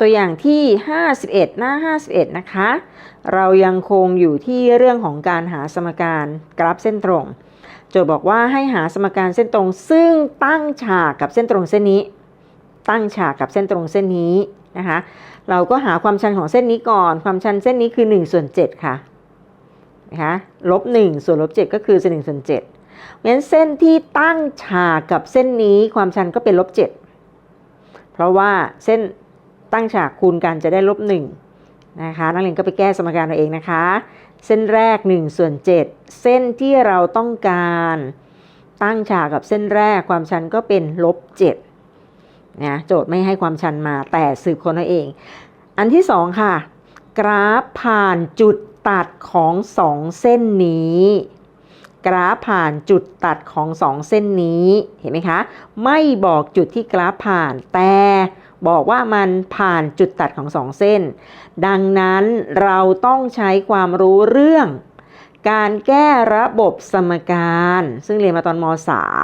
ตัวอย่างที่ 51 หน้า 51 นะคะ เรายังคงอยู่ที่เรื่องของการหาสมการกราฟเส้นตรง โจทย์บอกว่าให้หาสมการเส้นตรง ซึ่งตั้งฉากกับเส้นตรงเส้นนี้ ตั้งฉากกับเส้นตรงเส้นนี้นะคะ เราก็หาความชันของเส้นนี้ก่อน ความชันเส้นนี้คือ1ส่วน7ค่ะนะคะลบ1ส่วนลบ7ก็คือ1ส่วน7งั้นเส้นที่ตั้งฉากกับเส้นนี้ความชันก็เป็นลบ7เพราะว่าเส้น ตั้งฉากคูณกันจะได้ลบ1นะคะนักเรียนก็ไปแก้สมการเอาเองนะคะ เส้นแรก1ส่วน7 เส้นที่เราต้องการตั้งฉากกับเส้นแรกความชันก็เป็นลบ7นะโจทย์ไม่ให้ความชันมาแต่สืบคนเอาเอง อันที่สองค่ะ กราฟผ่านจุดตัดของสองเส้นนี้ กราฟผ่านจุดตัดของสองเส้นนี้เห็นไหมคะ ไม่บอกจุดที่กราฟผ่านแต่ บอกว่ามันผ่านจุดตัดของสองเส้น ดังนั้นเราต้องใช้ความรู้เรื่องการแก้ระบบสมการ ซึ่งเรียนมาตอนม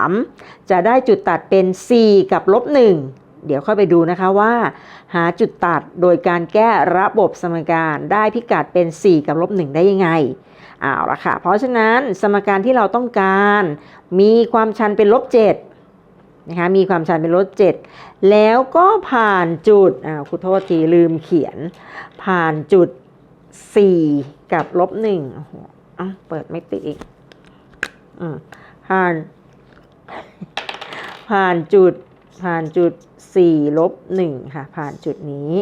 .3 จะได้จุดตัดเป็น 4 กับลบ 1 เดี๋ยวค่อยไปดูนะคะว่า หาจุดตัดโดยการแก้ระบบสมการได้พิกัดเป็น 4 กับลบ 1 ได้ยังไงเอาละค่ะ เพราะฉะนั้นสมการที่เราต้องการ มีความชันเป็นลบ 7 นะคะมีความชันเป็นลบ7แล้วก็ผ่านจุดอ่าครูโทษทีลืมเขียน ผ่านจุด 4 กับลบ1โอ้โหอ้าวเปิดไม่ติดอีกอผ่าน ผ่านจุดผ่านจุด4ลบ1ค่ะผ่านจุดนี้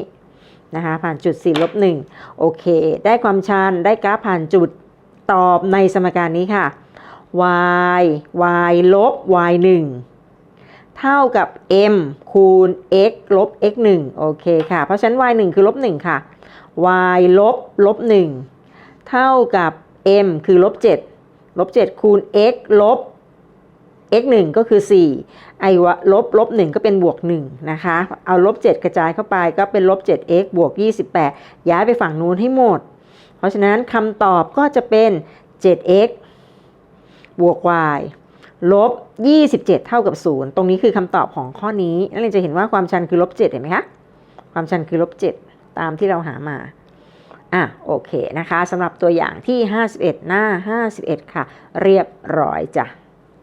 นะคะผ่านจุด4ลบ1โอเค ได้ความชันได้กราฟผ่านจุดตอบในสมการนี้ค่ะ y y ลบ y 1 เท่ากับ m คูณ x ลบ x 1โอเคค่ะ เพราะฉะนั้น y 1คือลบ1ค่ะ y ลบลบ1เท่ากับ m คือลบ7ลบ7คูณ x ลบ x 1ก็คือ 4 ไอ้วะลบลบ1ก็เป็นบวก 1 นะคะ เอาลบ 7 กระจายเข้าไปก็เป็นลบ 7x บวก 28 ย้ายไปฝั่งนู้นให้หมด เพราะฉะนั้นคำตอบก็จะเป็น 7x บวก y ลบ 27 เท่ากับ 0 ตรงนี้คือคำตอบของข้อนี้นักเรียนจะเห็นว่าความชันคือลบ 7 เห็นไหมคะ ความชันคือลบ 7 ตามที่เราหามา อะโอเคนะคะสำหรับตัวอย่างที่ 51 หน้า 51 ค่ะ เรียบร้อยจ้ะ